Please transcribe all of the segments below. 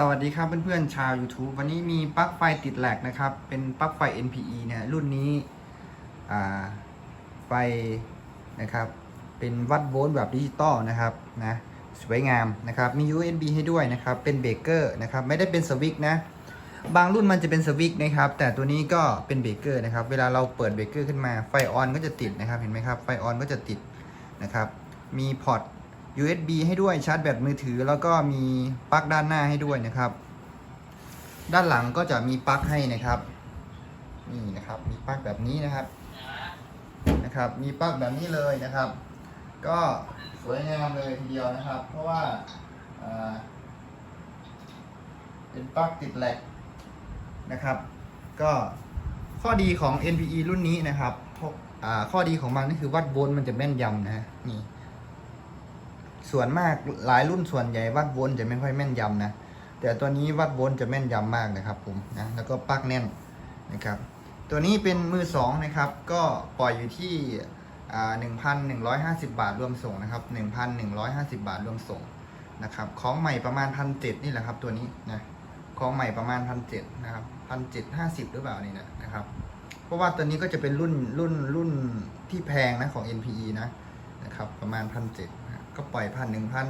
สวัสดีครับเพื่อนๆชาว YouTube วันนี้มีปลั๊กไฟติดแหลกนะครับ เป็นปลั๊กไฟ NPE เนี่ยรุ่นนี้ไฟนะครับ เป็นวัดโวลต์แบบดิจิตอลนะครับนะสวยงามนะครับ มี USB ให้ด้วยนะครับ เป็นเบรกเกอร์นะครับ ไม่ได้เป็นสวิตนะ บางรุ่นมันจะเป็นสวิตนะครับ แต่ตัวนี้ก็เป็นเบรกเกอร์นะครับ เวลาเราเปิดเบรกเกอร์ขึ้นมาไฟออนก็จะติดนะครับ เห็นไหมครับ ไฟออนก็จะติดนะครับ มีพอร์ต USB ให้ด้วยชาร์จแบตมือถือ แล้วก็มีปลั๊กด้านหน้าให้ด้วยนะครับ ด้านหลังก็จะมีปลั๊กให้นะครับนี่นะครับมีปลั๊กแบบนี้นะครับนะครับ มีปลั๊กแบบนี้เลยนะครับ ก็สวยงามเลยทีเดียวนะครับ เพราะว่าเป็นปลั๊กติดแหลกนะครับ ก็ข้อดีของ NPE รุ่นนี้นะครับพวกอ่าข้อดีของมันก็คือวัดโวลต์มันจะแม่นยำนะนี่ ส่วนมากหลายรุ่นส่วนใหญ่วัดโวลต์จะไม่ค่อยแม่นยำนะ แต่ตัวนี้วัดโวลต์จะแม่นยำมากนะครับผมนะแล้วก็ปลั๊กแน่นนะครับ ตัวนี้เป็นมือสองนะครับ ก็ปล่อยอยู่ที่หนึ่งพันหนึ่งร้อยห้าสิบาทรวมส่งนะครับหนึ่งพันหนึ่งร้อยห้าสิบาทรวมส่งนะครับของใหม่ประมาณพันเจ็ดนี่แหละครับตัวนี้นะของใหม่ประมาณพันเจ็ดนะครับพันเจ็ดห้าสิบหรือเปล่านี่นะนะครับ เพราะว่าตัวนี้ก็จะเป็นรุ่นรุ่นรุ่นที่แพงนะของ NPE นะนะครับประมาณพันเจ็ด ก็ปล่อยพันหนึ่งพัน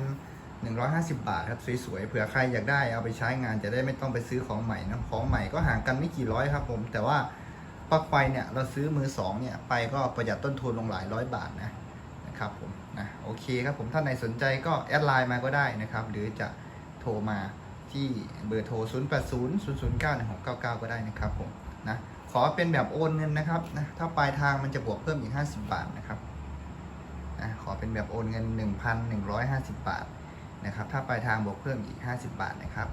หนึ่งร้อยห้าสิบาทครับสวยๆเผื่อใครอยากได้เอาไปใช้งานจะได้ไม่ต้องไปซื้อของใหม่นะของใหม่ก็ห่างกันไม่กี่ร้อยครับ ผม แต่ว่าปลั๊กไฟเนี่ยเราซื้อมือสองเนี่ยไปก็ประหยัดต้นทุนลงหลายร้อยบาทนะนะครับผมนะโอเคครับผมถ้าไหนสนใจก็แอดไลน์มาก็ได้นะครับ หรือจะโทรมาที่เบอร์โทร 0 8 0 0 0 9 1 6 9 9 ก็ได้นะครับผมนะขอเป็นแบบโอนเงินนะครับนะถ้าปลายทางมันจะบวกเพิ่มอีก 50 บาทนะครับ นะขอเป็นแบบโอนเงิน 1,150 บาทนะครับ ถ้าปลายทางบวกเพิ่มอีก 50 บาทนะครับ